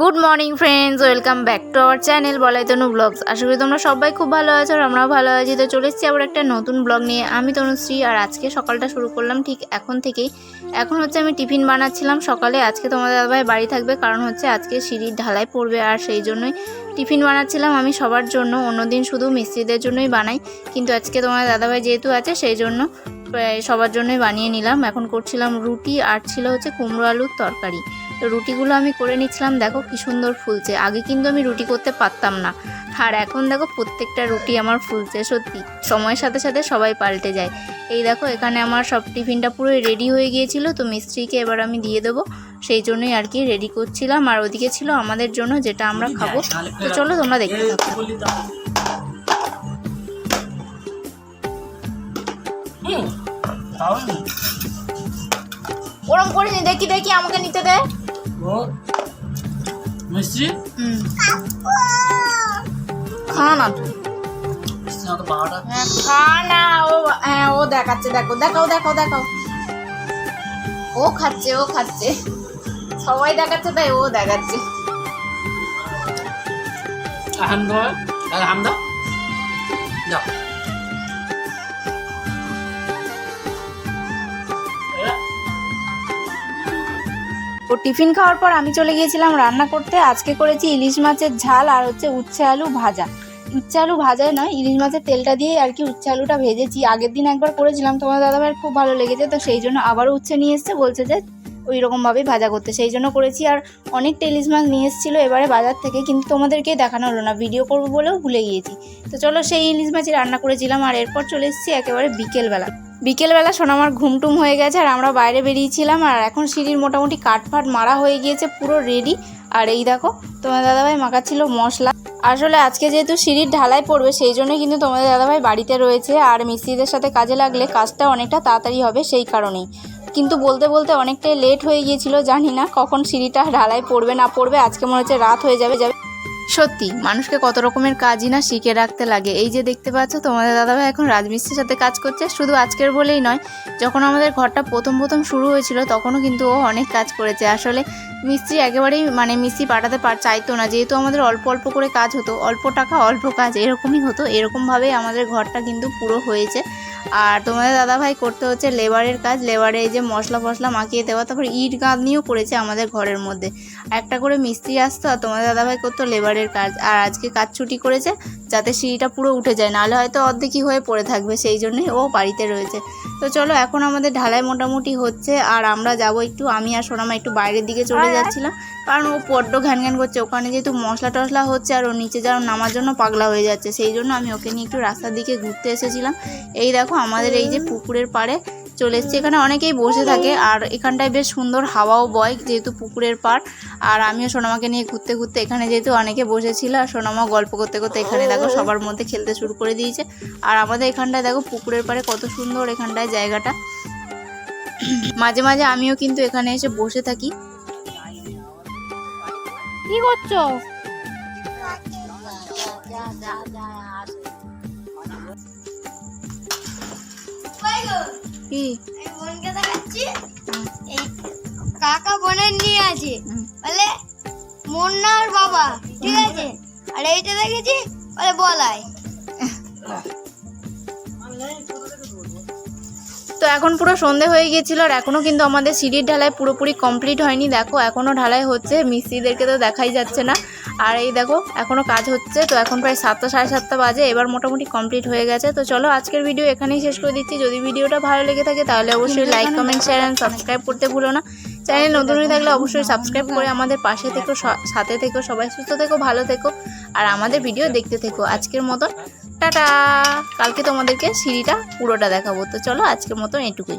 Good morning friends welcome back to our channel Balai Tanu vlogs আশা করি তোমরা সবাই খুব ভালো আছো আর আমরাও ভালো আছি। তো চলে এসেছি আবার একটা নতুন ব্লগ নিয়ে। আমি তনুশ্রী আর আজকে সকালটা শুরু করলাম ঠিক এখন থেকেই। এখন হচ্ছে আমি টিফিন বানাচ্ছিলাম সকালে। আজকে তোমাদের দাদাভাই বাড়ি থাকবে, কারণ হচ্ছে আজকে সিঁড়ির ঢালাই পড়বে আর সেই জন্যই টিফিন বানাচ্ছিলাম আমি সবার জন্য। অন্যদিন শুধু মিস্ত্রিদের জন্যই বানাই, কিন্তু আজকে তোমাদের দাদাভাই যেহেতু আছে সেই জন্য সবার জন্যই বানিয়ে নিলাম। এখন করছিলাম রুটি আর ছিল হচ্ছে কুমড়ো আলুর তরকারি। রুটিগুলো আমি করে নিচ্ছিলাম দেখো কি সুন্দর ফুলছে। আগে কিন্তু আমি রুটি করতে পারতাম না। আর এখন দেখো প্রত্যেকটা রুটি আমার ফুলছে সত্যি। সময়ের সাথে সাথে সবাই পাল্টে যায়। এই দেখো এখানে আমার সব টিফিনটা পুরো রেডি হয়ে গিয়েছিল তো মিস্ত্রিকে এবার আমি দিয়ে দেবো। সেই জন্যই আর কি রেডি করছিলাম। আর ওদিকে ছিল আমাদের জন্য যেটা আমরা খাব। তো চলো তোমরা দেখতে থাকো। ওরম করিনি দেখি দেখি আমাকে নিতে দে। ও হুম খা না খা না ও হ্যাঁ ও দেখাচ্ছে দেখো দেখাও দেখাও দেখাও ও খাচ্ছে ও খাচ্ছে। সবাই দেখাচ্ছে তাই ও দেখাচ্ছে। আহাম দাও আহাম দাও ও টিফিন খাওয়ার পর আমি চলে গিয়েছিলাম রান্না করতে। আজকে করেছি ইলিশ মাছের ঝাল আর হচ্ছে উচ্ছে আলু ভাজা। উচ্ছে আলু ভাজায় নয়, ইলিশ মাছের তেলটা দিয়ে আর কি উচ্ছে আলুটা ভেজেছি। আগের দিন একবার করেছিলাম, তোমার দাদাভাইয়ের খুব ভালো লেগেছে, তো সেই জন্য আবারও উচ্ছে নিয়ে এসছে, বলছে যে ওই রকমভাবেই ভাজা করতে। সেই জন্য করেছি আর অনেকটা ইলিশ মাছ নিয়ে এসেছিল এবারে বাজার থেকে, কিন্তু তোমাদেরকে দেখানো হলো না, ভিডিও করব বলেও ভুলে গিয়েছি। তো চলো সেই ইলিশ মাছই রান্না করেছিলাম আর এরপর চলে এসেছি একেবারে বিকেলবেলা। বিকেলবেলা সোনামার ঘুমটুম হয়ে গেছে আর আমরা বাইরে বেরিয়েছিলাম আর এখন সিঁড়ির মোটামুটি কাঠফাট মারা হয়ে গিয়েছে, পুরো রেডি আর এই দেখো তোমার দাদাভাই মাখাচ্ছিল মশলা। আসলে আজকে যেহেতু সিঁড়ির ঢালাই পড়বে, সেই জন্যই কিন্তু তোমাদের দাদাভাই বাড়িতে রয়েছে আর মিস্ত্রিদের সাথে কাজে লাগলে কাজটা অনেকটা তাড়াতাড়ি হবে সেই কারণেই। কিন্তু বলতে বলতে অনেকটাই লেট হয়ে গিয়েছিল, জানি না কখন সিঁড়িটা ঢালাই পড়বে না পড়বে, আজকে মনে হচ্ছে রাত হয়ে যাবে যাবে। সত্যি, মানুষকে কত রকমের কাজই না শিখে রাখতে লাগে। এই যে দেখতে পাচ্ছ, তোমাদের দাদাভাই এখন রাজমিস্ত্রির সাথে কাজ করছে, শুধু আজকের বলেই নয়, যখন আমাদের ঘরটা প্রথম প্রথম শুরু হয়েছিল, তখনও কিন্তু ও অনেক কাজ করেছে। আসলে মিস্ত্রি একেবারেই মানে মিস্ত্রি পাঠাতে পার, চাইতো না। যেহেতু আমাদের অল্প অল্প করে কাজ হতো, অল্প টাকা, অল্প কাজ এরকমই হতো, এরকমভাবেই আমাদের ঘরটা কিন্তু পুরো হয়েছে। আর তোমাদের দাদাভাই করতে হচ্ছে লেবারের কাজ, লেবারে এই যে মশলা ফসলা মাখিয়ে দেওয়া, তারপর ইট গাঁথনিও করেছে আমাদের ঘরের মধ্যে। একটা করে মিস্ত্রি আসতো আর তোমাদের দাদাভাই করতো লেবারের কাজ। আর আজকে কাজ ছুটি করেছে যাতে সিঁড়িটা পুরো উঠে যায় নাহলে হয়তো অর্ধেকই হয়ে পড়ে থাকবে সেই জন্যই ও বাড়িতে রয়েছে। তো চলো এখন আমাদের ঢালাই মোটামুটি হচ্ছে আর আমরা যাব একটু আমি আর সোনামা একটু বাইরের দিকে চলে যাচ্ছিলাম কারণ ও বড্ড ঘ্যান ঘ্যান করছে ওখানে যেহেতু মশলা টশলা হচ্ছে আর ও নিচে যাওয়ার নামার জন্য পাগলা হয়ে যাচ্ছে সেই জন্য আমি ওকে নিয়ে একটু রাস্তার দিকে ঘুরতে এসেছিলাম। এই দেখো আমাদের এই যে পুকুরের পাড়ে চলে এসছে। এখানে অনেকেই বসে থাকে আর এখানটায় বেশ সুন্দর হাওয়াও বয় যেহেতু পুকুরের পাড়। আর আমিও সোনামাকে নিয়ে ঘুরতে ঘুরতে এখানে যেহেতু অনেকে বসেছিল আর সোনামা গল্প করতে করতে এখানে দেখো সবার মধ্যে খেলতে শুরু করে দিয়েছে। আর আমাদের এখানটায় দেখো পুকুরের পাড়ে কত সুন্দর এখানটায় জায়গাটা। মাঝে মাঝে আমিও কিন্তু এখানে এসে বসে থাকি। কি করছ? কি? বোনকে দেখাচ্ছি। এই কাকা বোনের নিয়ে আছে। বলে মুন্নার বাবা ঠিক আছে? আর এইটা দেখেছি? বলে বলাই। তো এখন পুরো সন্ধে হয়ে গিয়েছিল আর এখনও কিন্তু আমাদের সিঁড়ির ঢালাই পুরোপুরি কমপ্লিট হয়নি। দেখো এখনও ঢালাই হচ্ছে মিস্ত্রিদেরকে তো দেখাই যাচ্ছে না। আর এই দেখো এখনও কাজ হচ্ছে তো এখন প্রায় সাতটা সাড়ে সাতটা বাজে এবার মোটামুটি কমপ্লিট হয়ে গেছে। তো চলো আজকের ভিডিও এখানেই শেষ করে দিচ্ছি। যদি ভিডিওটা ভালো লেগে থাকে তাহলে অবশ্যই like comment share and subscribe করতে ভুলো না। চ্যানেল নতুন হয়ে থাকলে অবশ্যই সাবস্ক্রাইব করে আমাদের পাশে থেকো সাথে থেকো সবাই সুস্থ থেকো ভালো থেকো। আর আমাদের ভিডিও দেখতে থেকো। আজকের মতন টাটা। কালকে তোমাদেরকে সিঁড়িটা পুরোটা দেখাবো। তো চলো আজকের মতন এটুকুই।